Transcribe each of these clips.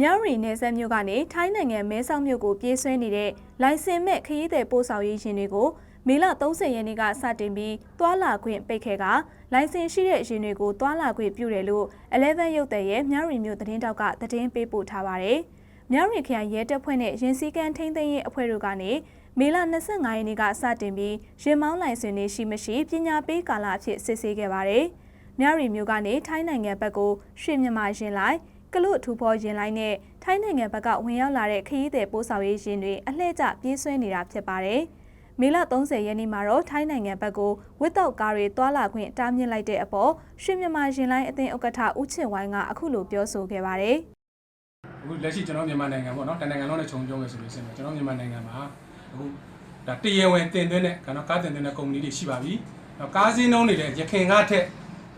မြောက်ရီနယ်စပ်မြို့ကနေထိုင်းနိုင်ငံမဲဆောက်မြို့ကိုပြေးဆွဲနေတဲ့လိုင်စင်မဲ့ခရီးသည်ပို့ဆောင်ရေးယာဉ်တွေကိုမေလ30ရက်နေ့ကစတင်ပြီးသွာလာခွင့်ပိတ်ခဲ့ကလိုင်စင်ရှိတဲ့ယာဉ်တွေကိုသွာလာခွင့်ပြုတယ်လို့11ရုပ်သဲရဲ့မြောက်ရီမြို့သတင်းတောက်ကသတင်းပေးပို့ထားပါတယ်။မြောက်ရီခရိုင်ရဲတပ်ဖွဲ့နဲ့ရင်စည်းကမ်းထိန်းသိမ်းရေးအဖွဲ့တို့ကနေမေလ25ရက်နေ့ကစတင်ပြီးရင်မောင်းလိုင်စင်တွေရှိမရှိပညာပေးကာလအဖြစ်စစ်ဆေးခဲ့ပါတယ်။မြောက်ရီမြို့ကနေထိုင်းနိုင်ငံဘက်ကိုရွှေမြန်မာရင်လိုက် ကလုထူဖော်ရင်လိုက်နဲ့ထိုင်းနိုင်ငံဘက်ကဝင်ရောက်လာတဲ့ခရီးသည်ပို့ဆောင်ရေးယာဉ်တွေအလှည့်ကျပြေးဆွဲနေတာဖြစ်ပါတယ်။မေလ30ရက်နေ့မှာတော့ထိုင်းနိုင်ငံဘက်ကိုဝစ်တောက်ကားတွေတွာလာခွင့်တားမြစ်လိုက်တဲ့အပေါ်ရွှေမြန်မာရင်လိုက်အသင်းဥက္ကဋ္ဌဦးချစ်ဝိုင်းကအခုလိုပြောဆိုခဲ့ပါတယ်။အခုလက်ရှိကျွန်တော်မြန်မာနိုင်ငံပေါ့နော်တနိုင်ငံလုံးနဲ့ခြုံပြောမယ်ဆိုလို့ရှိရင်ကျွန်တော်မြန်မာနိုင်ငံမှာအခုဒါတရဝင်တင်သွင်းတဲ့ကနော်ကားတင်သွင်းတဲ့ကုမ္ပဏီတွေရှိပါပြီ။နောက်ကားစင်းနှုန်းတွေလည်းရခင်ကထက်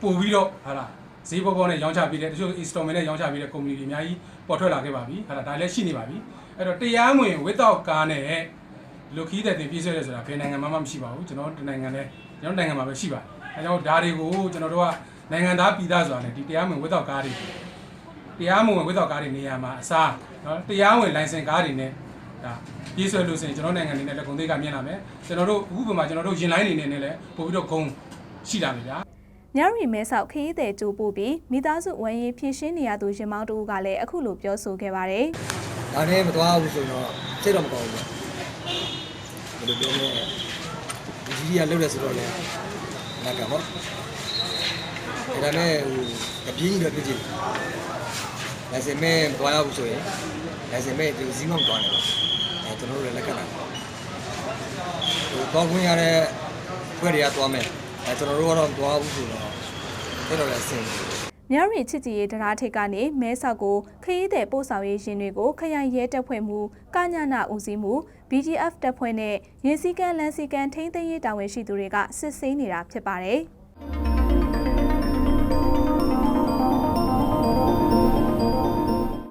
ပိုပြီးတော့ဟာလား ဈေးပေါ်ပေါ်နဲ့ရောင်းချပေးတဲ့တချို့ installment နဲ့ရောင်းချပေးတဲ့ကုမ္ပဏီတွေအများကြီးပေါ်ထွက်လာခဲ့ပါပြီ။ဟာလားဒါလည်းရှိနေပါပြီ။အဲ့တော့တရားမဝင် without ကားနဲ့လူခီးတဲ့တင်ပြည့်စွဲတယ်ဆိုတာဘယ်နိုင်ငံမှာမှမရှိပါဘူး။ကျွန်တော်တို့နိုင်ငံနဲ့ကျွန်တော်နိုင်ငံမှာပဲရှိပါတယ်။အဲကြောင့်ဒါတွေကိုကျွန်တော်တို့ကနိုင်ငံသားပြည်သားဆိုတာနဲ့ဒီတရားမဝင် without ကားတွေတရားမဝင်ဝိသောက်ကားတွေနေရာမှာအစားနော်တရားဝင်လိုင်စင်ကားတွေနဲ့ဒါပြေးဆွဲလို့ဆိုရင်ကျွန်တော်နိုင်ငံအနေနဲ့လည်းဂုဏ်သိက္ခာမြင်လာမယ်ကျွန်တော်တို့အခုပုံမှာကျွန်တော်တို့ရင်လိုင်းနေနဲ့လည်းပို့ပြီးတော့ဂုဏ်ရှိလာပြီဗျာ မြောက်ရီမဲဆောက်ခရီးသည်ကြိုးပို့ပြီးမိသားစုဝန်ရေးဖြည့်ရှင်းနေရသူရင်မောင်းတူကလည်းအခုလိုပြောဆိုခဲ့ပါတယ်။ဒါနဲ့မသွားဘူးဆိုတော့စိတ်တော့မကောင်းဘူးဘယ်လိုပြောလဲဒီကြီးကလှုပ်လဲဆိုတော့လေလက်ကပေါ့ဒါနဲ့ဟိုအပြင်းကြီးတော့ဖြစ်ကြည့်လိုင်စင်မဲ့မသွားရဘူးဆိုရင်လိုင်စင်မဲ့ဒီဇီးမောင်သွားတယ်ပေါ့အဲကျွန်တော်တို့လည်းလက်ကတာဟိုတော့ခွင့်ရတဲ့ခွဲတွေကသွားမယ် အဲကျွန်တော်တို့ကတော့မသွားဘူးဆိုတော့အဲ့တော့လည်းအဆင်ပြေမြောက်ရီချစ်ကြည်ရေးတရားထိပ်ကနေမဲဆောက်ကိုခရီးသည်ပို့ဆောင်ရေးယာဉ်တွေကိုခရိုင်ရဲတပ်ဖွဲ့မှုကညနာဦးစီးမှု BGF တပ်ဖွဲ့နဲ့ရင်းစည်းကမ်းလမ်းစည်းကမ်းထိန်းသိမ်းရေးတာဝန်ရှိသူတွေကစစ်ဆေးနေတာဖြစ်ပါတယ်။